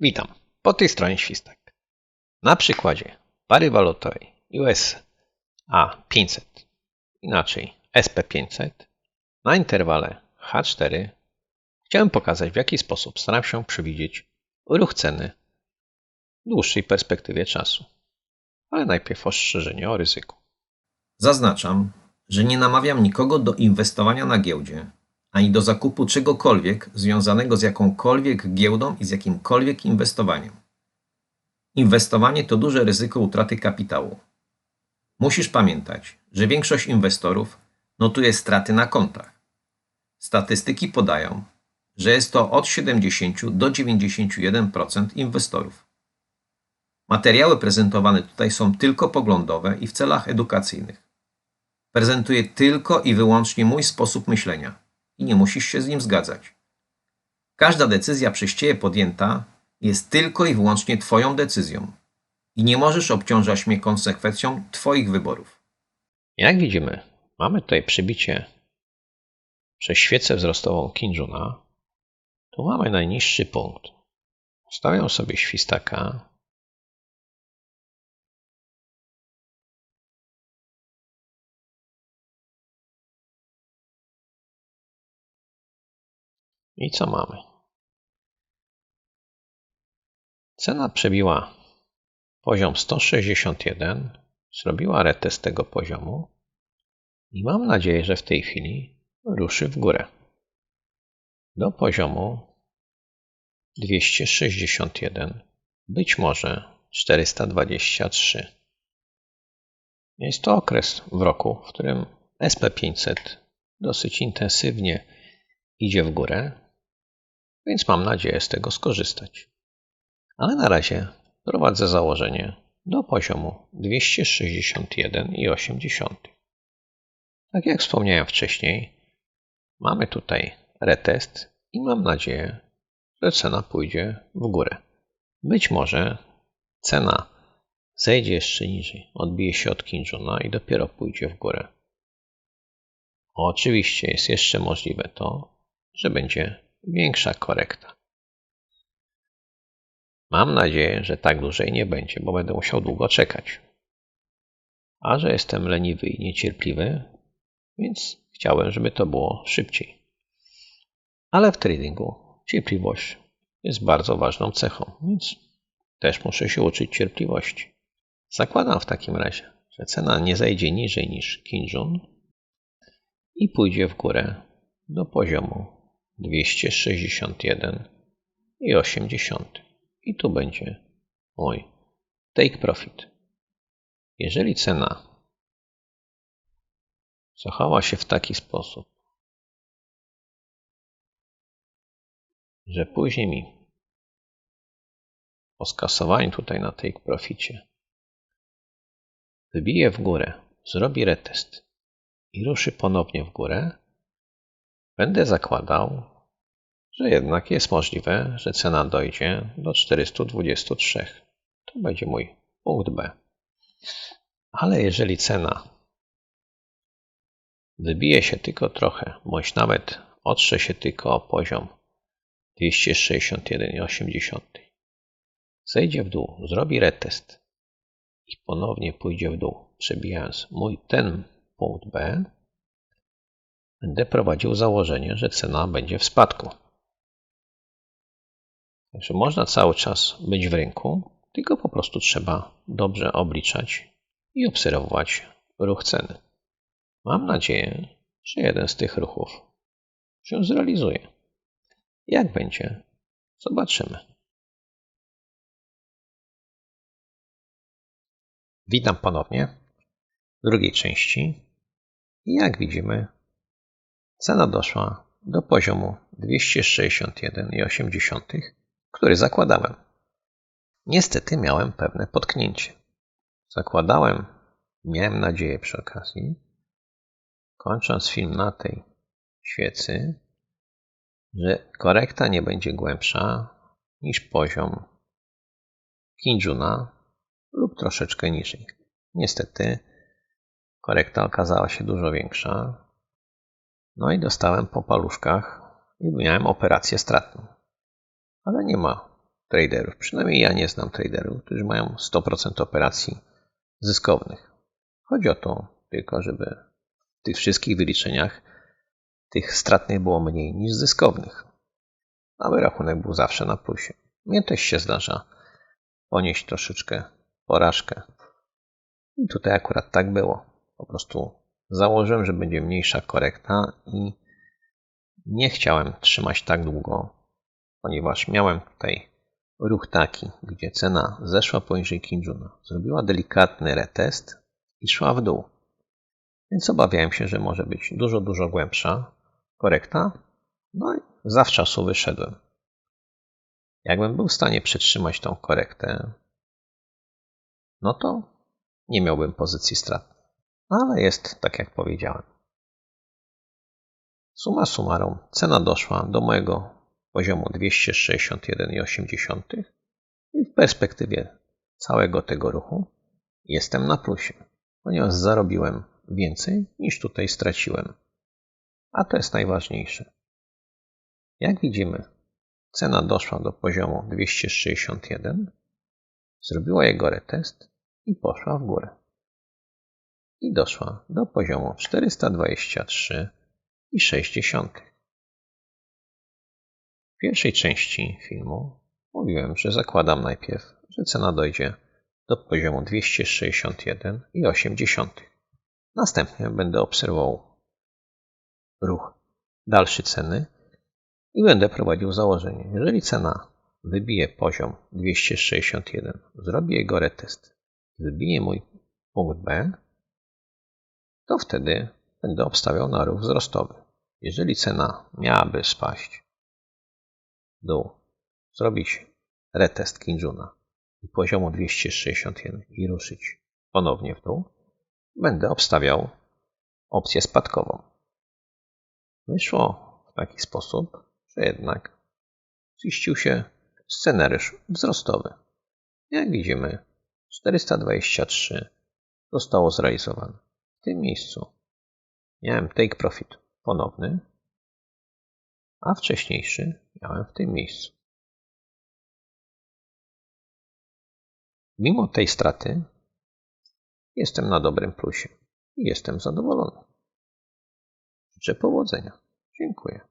Witam, po tej stronie Świstak. Na przykładzie pary walutowej USA 500, inaczej SP500, na interwale H4 chciałem pokazać w jaki sposób staram się przewidzieć ruch ceny w dłuższej perspektywie czasu. Ale najpierw ostrzeżenie o ryzyku. Zaznaczam, że nie namawiam nikogo do inwestowania na giełdzie, ani do zakupu czegokolwiek związanego z jakąkolwiek giełdą i z jakimkolwiek inwestowaniem. Inwestowanie to duże ryzyko utraty kapitału. Musisz pamiętać, że większość inwestorów notuje straty na kontach. Statystyki podają, że jest to od 70 do 91% inwestorów. Materiały prezentowane tutaj są tylko poglądowe i w celach edukacyjnych. Prezentuję tylko i wyłącznie mój sposób myślenia i nie musisz się z nim zgadzać. Każda decyzja przez Ciebie podjęta jest tylko i wyłącznie Twoją decyzją i nie możesz obciążać mnie konsekwencją Twoich wyborów. Jak widzimy, mamy tutaj przybicie przez świecę wzrostową Kinjuna. Tu mamy najniższy punkt. Stawiam sobie świstaka. I co mamy? Cena przebiła poziom 161, zrobiła retest tego poziomu i mam nadzieję, że w tej chwili ruszy w górę do poziomu 261, być może 423. Jest to okres w roku, w którym SP500 dosyć intensywnie idzie w górę, więc mam nadzieję z tego skorzystać. Ale na razie prowadzę założenie do poziomu 261,8. Tak jak wspomniałem wcześniej, mamy tutaj retest i mam nadzieję, że cena pójdzie w górę. Być może cena zejdzie jeszcze niżej, odbije się od Kinjuna i dopiero pójdzie w górę. Oczywiście jest jeszcze możliwe to, że będzie większa korekta. Mam nadzieję, że tak dłużej nie będzie, bo będę musiał długo czekać. A że jestem leniwy i niecierpliwy, więc chciałem, żeby to było szybciej. Ale w tradingu cierpliwość jest bardzo ważną cechą, więc też muszę się uczyć cierpliwości. Zakładam w takim razie, że cena nie zejdzie niżej niż Kinjun i pójdzie w górę do poziomu 261 i 80. I tu będzie mój take profit. Jeżeli cena zachowała się w taki sposób, że później mi po skasowaniu tutaj na take proficie wybije w górę, zrobi retest i ruszy ponownie w górę, Będę zakładał, że jednak jest możliwe, że cena dojdzie do 423. To będzie mój punkt B. Ale jeżeli cena wybije się tylko trochę, bądź nawet otrze się tylko o poziom 261,80, zejdzie w dół, zrobi retest i ponownie pójdzie w dół, przebijając mój ten punkt B, będę prowadził założenie, że cena będzie w spadku. Także można cały czas być w rynku, tylko po prostu trzeba dobrze obliczać i obserwować ruch ceny. Mam nadzieję, że jeden z tych ruchów się zrealizuje. Jak będzie, zobaczymy. Witam ponownie w drugiej części. Jak widzimy, Cena doszła do poziomu 261,8, który zakładałem. Niestety miałem pewne potknięcie. Zakładałem, miałem nadzieję przy okazji, kończąc film na tej świecy, że korekta nie będzie głębsza niż poziom Kinjuna lub troszeczkę niżej. Niestety korekta okazała się dużo większa, no i dostałem po paluszkach i miałem operację stratną. Ale nie ma traderów. Przynajmniej ja nie znam traderów, którzy mają 100% operacji zyskownych. Chodzi o to tylko, żeby w tych wszystkich wyliczeniach tych stratnych było mniej niż zyskownych. Aby rachunek był zawsze na plusie. Mnie też się zdarza ponieść troszeczkę porażkę. I tutaj akurat tak było. Po prostu założyłem, że będzie mniejsza korekta i nie chciałem trzymać tak długo, ponieważ miałem tutaj ruch taki, gdzie cena zeszła poniżej Kinjuna, zrobiła delikatny retest i szła w dół. Więc obawiałem się, że może być dużo, dużo głębsza korekta. No i zawczasu wyszedłem. Jakbym był w stanie przytrzymać tą korektę, no to nie miałbym pozycji strat. Ale jest tak, jak powiedziałem. Suma summarum, cena doszła do mojego poziomu 261,8 i w perspektywie całego tego ruchu jestem na plusie, ponieważ zarobiłem więcej niż tutaj straciłem. A to jest najważniejsze. Jak widzimy, cena doszła do poziomu 261, zrobiła jego retest i poszła w górę. I doszła do poziomu 423,6. W pierwszej części filmu mówiłem, że zakładam najpierw, że cena dojdzie do poziomu 261,8. Następnie będę obserwował ruch dalszy ceny i będę prowadził założenie. Jeżeli cena wybije poziom 261, zrobi jego retest, wybije mój punkt B, to wtedy będę obstawiał na ruch wzrostowy. Jeżeli cena miałaby spaść dół, zrobić retest Kinjuna i poziomu 261 i ruszyć ponownie w dół, będę obstawiał opcję spadkową. Wyszło w taki sposób, że jednak ziścił się scenariusz wzrostowy. Jak widzimy, 423 zostało zrealizowane. Tym miejscu miałem take profit ponowny, a wcześniejszy miałem w tym miejscu. Mimo tej straty jestem na dobrym plusie i jestem zadowolony. Życzę powodzenia. Dziękuję.